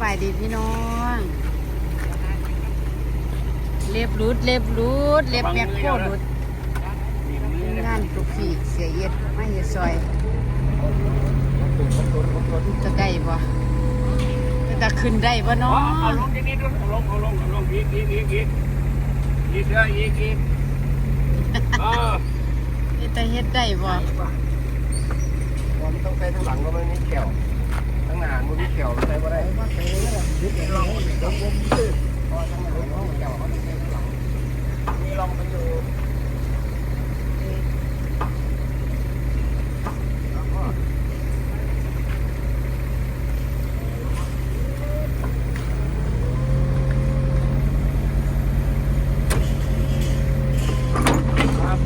บายดีพี่น้อง เล็บรูดเล็บรูดเล็บแมคโครรูดงานทุกฝีเสียเย็ดไม่เฮ็ดซอยจะได้บ่จะขึ้นได้บ่เนาะเอาลงทีนี้ด้วยเอาลงเอาลงเอาลงอีกอีกอีกอีกอีกเด้ออีกอีกเออจะเฮ็ดได้บ่มันต้องใส่ทั้งหลังก็ไม่มีเขียว ทั้งหน้ามันมีเขียวใส่บ่ได้ลองลองผมซื้อพอทั้งหน้าเขาเขียวเขาต้องใส่ทั้งหลงมีลองไปอยู่แล้วก็ ครับ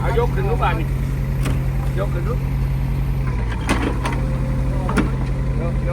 เอายกขึ้นรูปบ้านนี่ยกขึ้นรูป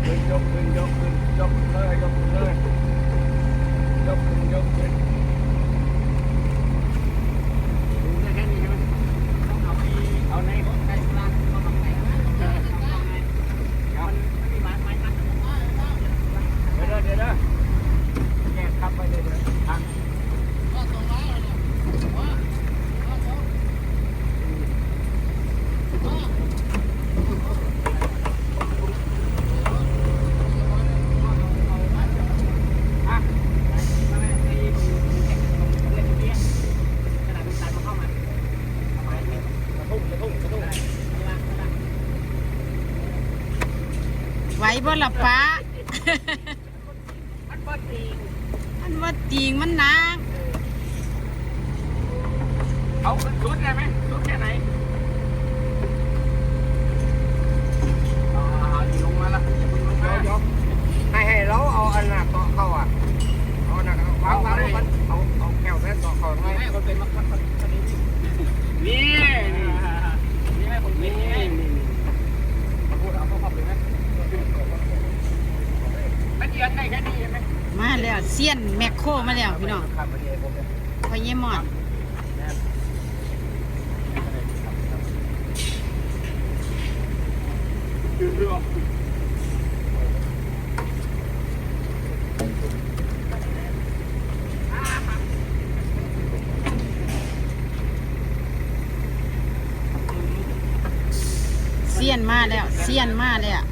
ยกยกยกขึ้นยกขึ้นยกขึ้นยกขึ้นเลยยกขึ้นเลยยกขึ้นยกขึ้นดูได้แค่นี้ใช่ไหมต้องเอาไปเอาในรถใกล้ปลาเอาตรงไหนเออเอามันมีไม้ไม้มัดเดี๋ยวเดี๋ยวเดี๋ยวเดี๋ยวแยกครับไปเดี๋ยวเดี๋ยวทาง ไหว บ่ละป้ามันเปิดตีนมันว่าจริงมันหนักเอาขึ้นชุดได้ไหมชุดแค่ไหนอ่านี่ลงมาละอย่าเพิ่งลงมา ยกให้ให้เราเอาอันหน้าต่อเข้าอะเอาหน้าวางวางมันเอาเอาแก้วแท้ต่อเข้าไง ให้คนเป็นมัดมัดมัดมัดนี่นี่นี่ให้คนนี่นี่พูดเอาเข้าพับเลยไหมมันเยือนได้แค่นี้ใช่ไห มาแล้วเซียนแมคโครมาแล้วพี่น้องพอเยี่ยมอดเรือเซียนมาแล้วเซียนมาแล้ว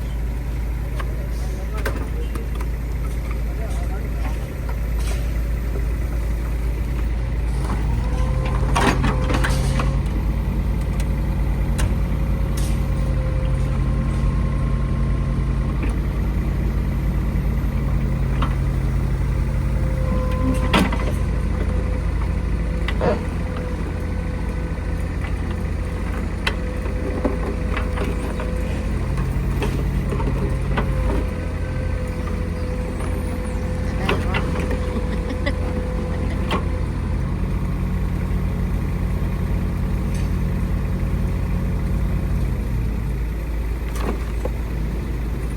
ได้บ่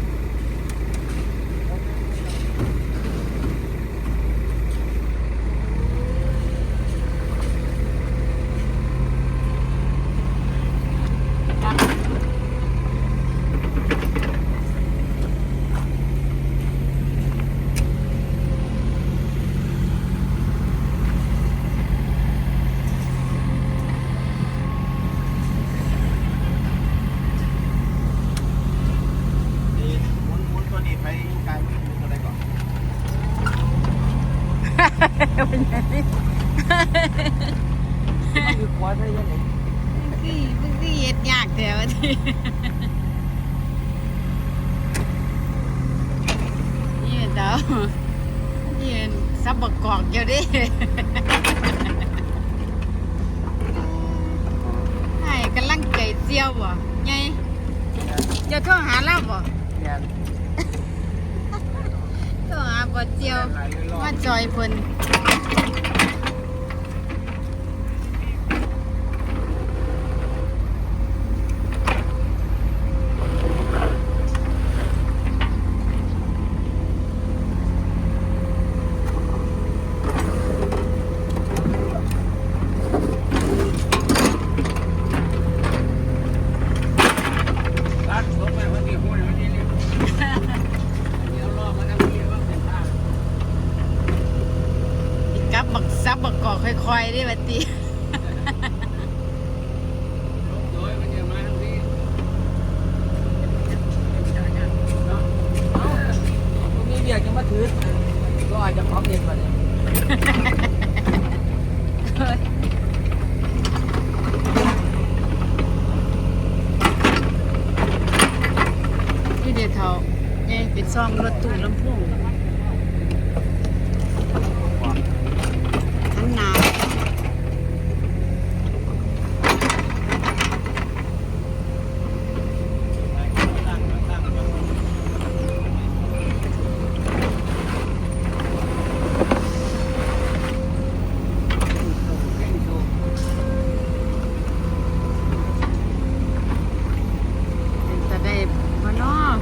นี่หมุนหมุนตัวนี้ไปกลางหมุนตัวไหนก่อน เป็นไง คือควายได้ยังไง คือมันคือเฮ็ดยากแต่ว่าที่ นี่เด้อนี่ซับบักกอกอยู่เดิให้กำลังใจเจียวบ่ไงจะโทรหาเราบ่งานโทรหาบ่เจียวมาจอยเพิ่น รถตู้ลำโพงทั้งหนาว เป็นตะได้บ่เนาะ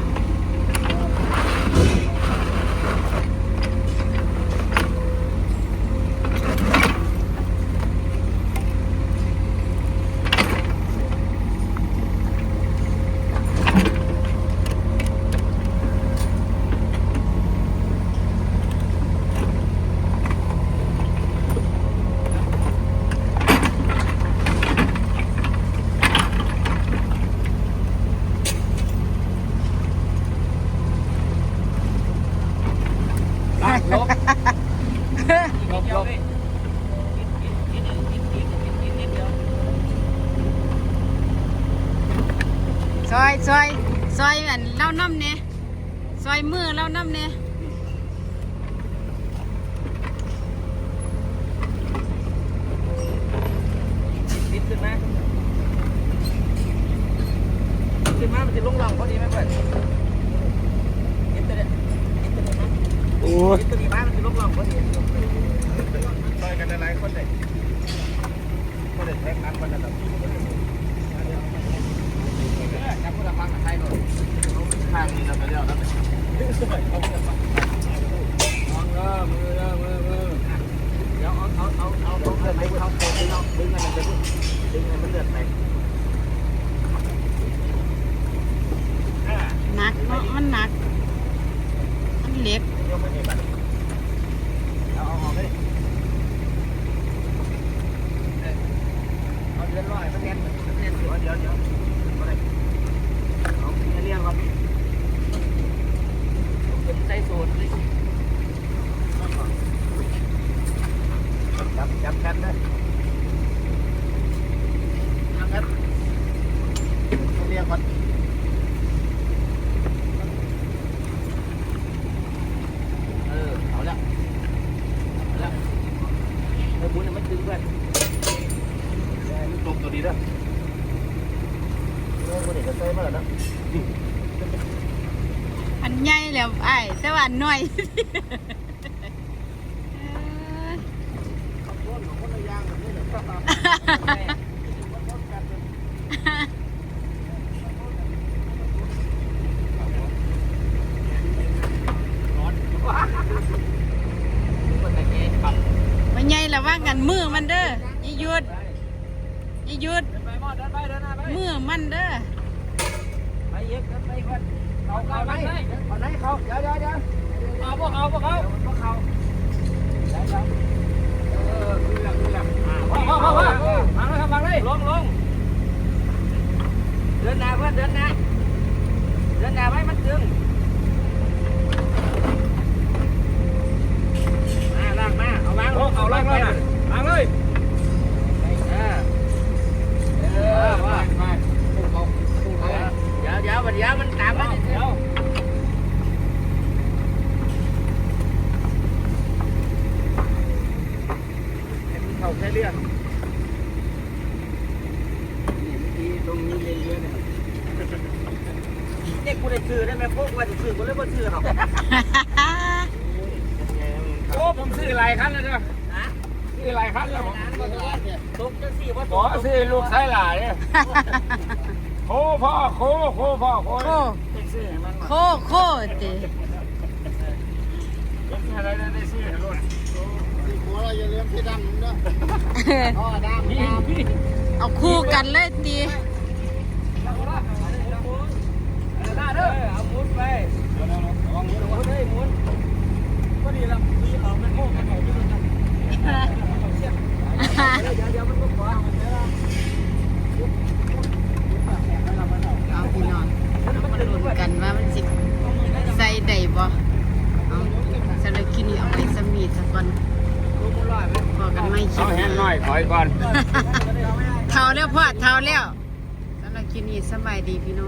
ลบลบลบ ซอยซอยซ เล่าน้ำเนี่ยซอยมือเล่าน้ำเนี่ย ติดขึ้นไหมขึ้นมามันจะลงหลังพอดีไหมเพื่อนเห็นตัวเนี่ยเห็นตัวเนี่ยมั้ย โอ้ย เห็นตัวนี้มั้ยมันจะลงหลังพอดี ซอยกันหลายๆคนเลยคนเลยแท็กอันคนละแบบ จับมือฟังกับไทยหน่อยข้างนี้เราไปเรียวแล้วมองเด้อมือเด้อมือมือเดี๋ยวเอาเอาเอาเอาเอาเลือดไปเอาโคดึงเอาดึงให้มันไปดึงให้มันเลือดไป หนักเนาะมันหนัก เล็กยกไปนี่บัดเอาเออกไปดิเอาเดือนร้อยมันแน่นมันแน่นอยู่เดี๋ยวเดี๋ยวเอาเลยเอาเรียงก่อนเป็นใส่สูตรเลย จับจับแคทได้ นะครับ เรียกก่อน เออเอาละเอาละเออบุญน่ะมันดึงเพื่อน ตรงตัวดี เด้อโอ้ยคนนี้ก็ใส่มาแล้วนะอันใหญ่แล้วไอ้ายแต่ว่าอันน้อยคนตะเกียบปักมันใหญ่แล้วว่ากันมือมันเด้ออย่าหยุด อย่าหยุดเดินไปหมดเดินไปเดินหน้าไปมือมันเด้อไปเย็บเดินไปเพื่อนเขาเขาไหนเขาไหนเขาเดี๋ยวเดี๋ยวเดี๋ยวเอาพวกเขาพวกเขาพวกเขาเดี๋ยวเดี๋ยวเออคือหลักคือหลักอ่าพ่อพ่อพ่อพ่อวางเลยครับวางเลยลงลงเดินหน้าเพื่อนเดินหน้าเดินหน้าไว้มันตึงมาลากมาเอาวางลงเอาลากเลยวางเลยเออเออว่าไป เดี๋ยวเดี๋ยวเดี๋ยวมันตามมาเดี๋ยวเข้าแค่เรื่องนี่ตรงนี้เรื่อยๆเนี่ย เด็กกูได้ซื้อได้ไหมพวกว่าจะซื้อกูเลยบ่ซื้อหรอกโอ้ผมซื้อหลายคันแล้วจ้ะซื้อหลายคันแล้วผมตกจังสี่ว่าขอสิลูกชายหลานเนี่ยโคพ่อโคโคพ่อโคโคซื้อให้มันโคโคติเป็นอะไรได้ซื้อให้ลูกหัวเราอย่าเลี้ยงพี่ดำนะอ๋อดำนี่ดำนี่เอาคู่กันเลยตี เด้อเอาหมุนไปหมุนเฮ้ยหมุนก็ดีละมีเขาเป็นโม่กันเขาที่มันเดี๋ยวเดี๋ยวมันก็ขวาเอาพี่น้องลุ้นกันว่ามันสิใส่ได้บ่เอาสำหรับคลิปนี้เอาไว้สมีสักก่อนพอกันไม่คลิเอาแห้งหน่น้อยถอยก่อนเท่าแล้วพ่อเท่าแล้วสำหรับคลิปนี้สบายดีพี่น้อง